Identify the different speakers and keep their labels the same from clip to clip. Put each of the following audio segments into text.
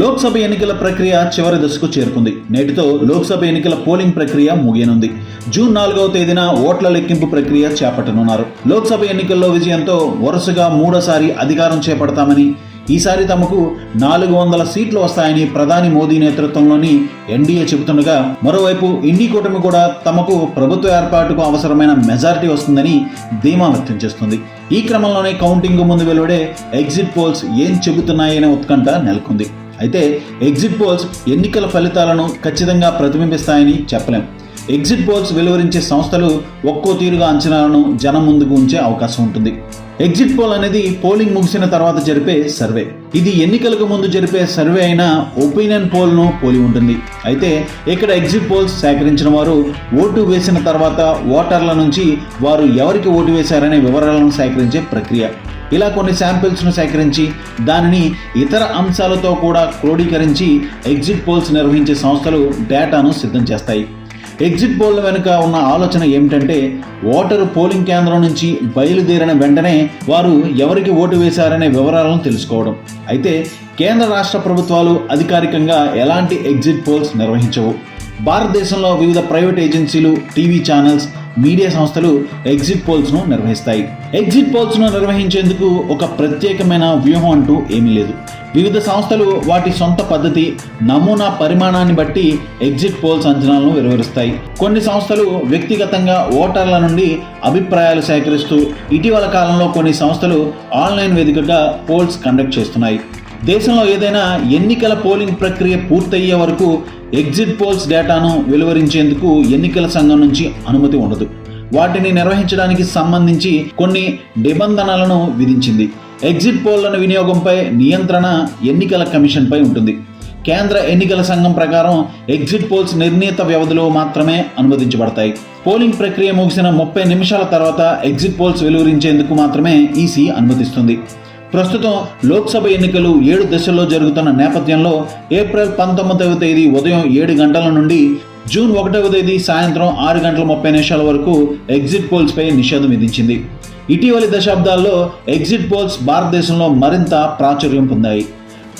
Speaker 1: లోక్సభ ఎన్నికల ప్రక్రియ చివరి దశకు చేరుకుంది. నేటితో లోక్సభ ఎన్నికల పోలింగ్ ప్రక్రియ ముగియనుంది. జూన్ నాలుగవ తేదీన ఓట్ల లెక్కింపు ప్రక్రియ చేపట్టనున్నారు. లోక్సభ ఎన్నికల్లో విజయంతో వరుసగా మూడోసారి అధికారం చేపడతామని ఈసారి తమకు నాలుగు వందల సీట్లు వస్తాయని ప్రధాని మోదీ నేతృత్వంలోని ఎన్డీఏ చెబుతుండగా మరోవైపు ఇండి కూటమి కూడా తమకు ప్రభుత్వ ఏర్పాటుకు అవసరమైన మెజారిటీ వస్తుందని ధీమా వ్యక్తం చేస్తుంది. ఈ క్రమంలోనే కౌంటింగ్ ముందు వెలువడే ఎగ్జిట్ పోల్స్ ఏం చెబుతున్నాయనే ఉత్కంఠ నెలకొంది. అయితే ఎగ్జిట్ పోల్స్ ఎన్నికల ఫలితాలను ఖచ్చితంగా ప్రతిబింబిస్తాయని చెప్పలేం. ఎగ్జిట్ పోల్స్ వెలువరించే సంస్థలు ఒక్కో తీరుగా అంచనాలను జనం ముందుకు ఉంచే అవకాశం ఉంటుంది. ఎగ్జిట్ పోల్ అనేది పోలింగ్ ముగిసిన తర్వాత జరిపే సర్వే. ఇది ఎన్నికలకు ముందు జరిపే సర్వే అయిన ఒపీనియన్ పోల్ను పోలి ఉంటుంది. అయితే ఇక్కడ ఎగ్జిట్ పోల్స్ సేకరించిన వారు ఓటు వేసిన తర్వాత ఓటర్ల నుంచి వారు ఎవరికి ఓటు వేశారనే వివరాలను సేకరించే ప్రక్రియ. ఇలా కొన్ని శాంపిల్స్ను సేకరించి దానిని ఇతర అంశాలతో కూడా క్రోడీకరించి ఎగ్జిట్ పోల్స్ నిర్వహించే సంస్థలు డేటాను సిద్ధం చేస్తాయి. ఎగ్జిట్ పోల్ వెనుక ఉన్న ఆలోచన ఏమిటంటే ఓటరు పోలింగ్ కేంద్రం నుంచి బయలుదేరిన వెంటనే వారు ఎవరికి ఓటు వేశారనే వివరాలను తెలుసుకోవడం. అయితే కేంద్ర రాష్ట్ర ప్రభుత్వాలు అధికారికంగా ఎలాంటి ఎగ్జిట్ పోల్స్ నిర్వహించవు. భారతదేశంలో వివిధ ప్రైవేట్ ఏజెన్సీలు టీవీ ఛానల్స్ మీడియా సంస్థలు ఎగ్జిట్ పోల్స్ను నిర్వహిస్తాయి. ఎగ్జిట్ పోల్స్ను నిర్వహించేందుకు ఒక ప్రత్యేకమైన వ్యూహం అంటూ ఏమీ లేదు. వివిధ సంస్థలు వాటి సొంత పద్ధతి నమూనా పరిమాణాన్ని బట్టి ఎగ్జిట్ పోల్స్ అంచనాలను వెలువరుస్తాయి కొన్ని సంస్థలు వ్యక్తిగతంగా ఓటర్ల నుండి అభిప్రాయాలు సేకరిస్తూ ఇటీవల కాలంలో కొన్ని సంస్థలు ఆన్లైన్ వేదికగా పోల్స్ కండక్ట్ చేస్తున్నాయి. దేశంలో ఏదైనా ఎన్నికల పోలింగ్ ప్రక్రియ పూర్తయ్యే వరకు ఎగ్జిట్ పోల్స్ డేటాను వెలువరించేందుకు ఎన్నికల సంఘం నుంచి అనుమతి ఉండదు. వాటిని నిర్వహించడానికి సంబంధించి కొన్ని నిబంధనలను విధించింది. ఎగ్జిట్ పోల్లను వినియోగంపై నియంత్రణ ఎన్నికల కమిషన్పై ఉంటుంది. కేంద్ర ఎన్నికల సంఘం ప్రకారం ఎగ్జిట్ పోల్స్ నిర్ణీత వ్యవధిలో మాత్రమే అనుమతించబడతాయి. పోలింగ్ ప్రక్రియ ముగిసిన ముప్పై నిమిషాల తర్వాత ఎగ్జిట్ పోల్స్ వెలువరించేందుకు మాత్రమే ఈసీ అనుమతిస్తుంది. ప్రస్తుతం లోక్సభ ఎన్నికలు ఏడు దశల్లో జరుగుతున్న నేపథ్యంలో ఏప్రిల్ పంతొమ్మిదవ తేదీ ఉదయం ఏడు గంటల నుండి జూన్ ఒకటవ తేదీ సాయంత్రం ఆరు గంటల ముప్పై నిమిషాల వరకు ఎగ్జిట్ పోల్స్పై నిషేధం విధించింది. ఇటీవలి దశాబ్దాల్లో ఎగ్జిట్ పోల్స్ భారతదేశంలో మరింత ప్రాచుర్యం పొందాయి.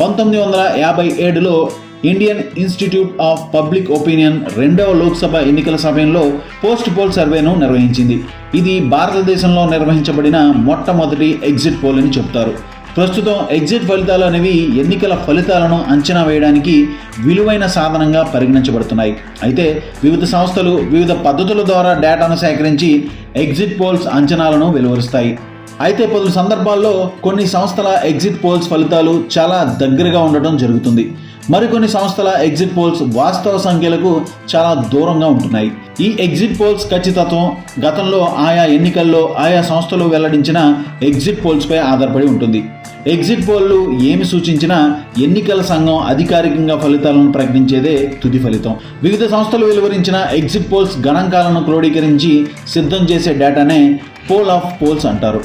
Speaker 1: పంతొమ్మిది వందల యాభై ఏడులో Indian institute of public opinion రెండవ లోక్సభ ఎన్నికల సమయంలో పోస్ట్ పోల్ సర్వేను నిర్వహించింది. ఇది భారతదేశంలో నిర్వహించబడిన మొట్టమొదటి ఎగ్జిట్ పోల్ అని చెబుతారు. ప్రస్తుతం ఎగ్జిట్ ఫలితాలు అనేవి ఎన్నికల ఫలితాలను అంచనా వేయడానికి విలువైన సాధనంగా పరిగణించబడుతున్నాయి. అయితే వివిధ సంస్థలు వివిధ పద్ధతుల ద్వారా డేటాను సేకరించి ఎగ్జిట్ పోల్స్ అంచనాలను వెలువరుస్తాయి. అయితే పలు సందర్భాల్లో కొన్ని సంస్థల ఎగ్జిట్ పోల్స్ ఫలితాలు చాలా దగ్గరగా ఉండటం జరుగుతుంది. మరికొన్ని సంస్థల ఎగ్జిట్ పోల్స్ వాస్తవ సంఖ్యలకు చాలా దూరంగా ఉంటున్నాయి. ఈ ఎగ్జిట్ పోల్స్ ఖచ్చితత్వం గతంలో ఆయా ఎన్నికల్లో ఆయా సంస్థలు వెల్లడించిన ఎగ్జిట్ పోల్స్పై ఆధారపడి ఉంటుంది. ఎగ్జిట్ పోల్లు ఏమి సూచించినా ఎన్నికల సంఘం అధికారికంగా ఫలితాలను ప్రకటించేదే తుది ఫలితం. వివిధ సంస్థలు వెలువరించిన ఎగ్జిట్ పోల్స్ గణాంకాలను క్రోడీకరించి సిద్ధం చేసే డేటానే పోల్ ఆఫ్ పోల్స్ అంటారు.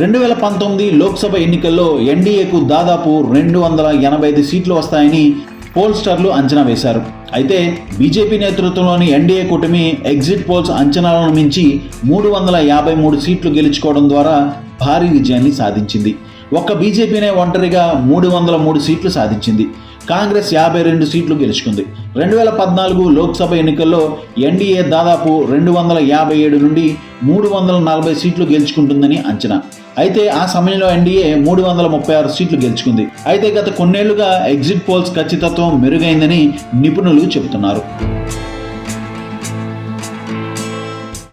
Speaker 1: రెండు వేల పంతొమ్మిది లోక్సభ ఎన్నికల్లో ఎన్డీఏకు దాదాపు రెండు వందల ఎనభై ఐదు సీట్లు వస్తాయని పోల్స్టర్లు అంచనా వేశారు. అయితే బీజేపీ నేతృత్వంలోని ఎన్డీఏ కూటమి ఎగ్జిట్ పోల్స్ అంచనాలను మించి మూడు వందల యాభై మూడు సీట్లు గెలుచుకోవడం ద్వారా భారీ విజయాన్ని సాధించింది. ఒక్క బీజేపీనే ఒంటరిగా మూడు వందల మూడు సీట్లు సాధించింది. కాంగ్రెస్ యాభై రెండు సీట్లు గెలుచుకుంది. రెండు వేల పద్నాలుగు లోక్సభ ఎన్నికల్లో ఎన్డీఏ దాదాపు రెండు వందల యాభై ఏడు నుండి మూడు వందల నలభై సీట్లు గెలుచుకుంటుందని అంచనా. అయితే ఆ సమయంలో ఎన్డీఏ మూడు వందల ముప్పై ఆరు సీట్లు గెలుచుకుంది. అయితే గత కొన్నేళ్ళుగా ఎగ్జిట్ పోల్స్ ఖచ్చితత్వం మెరుగైందని నిపుణులు చెబుతున్నారు.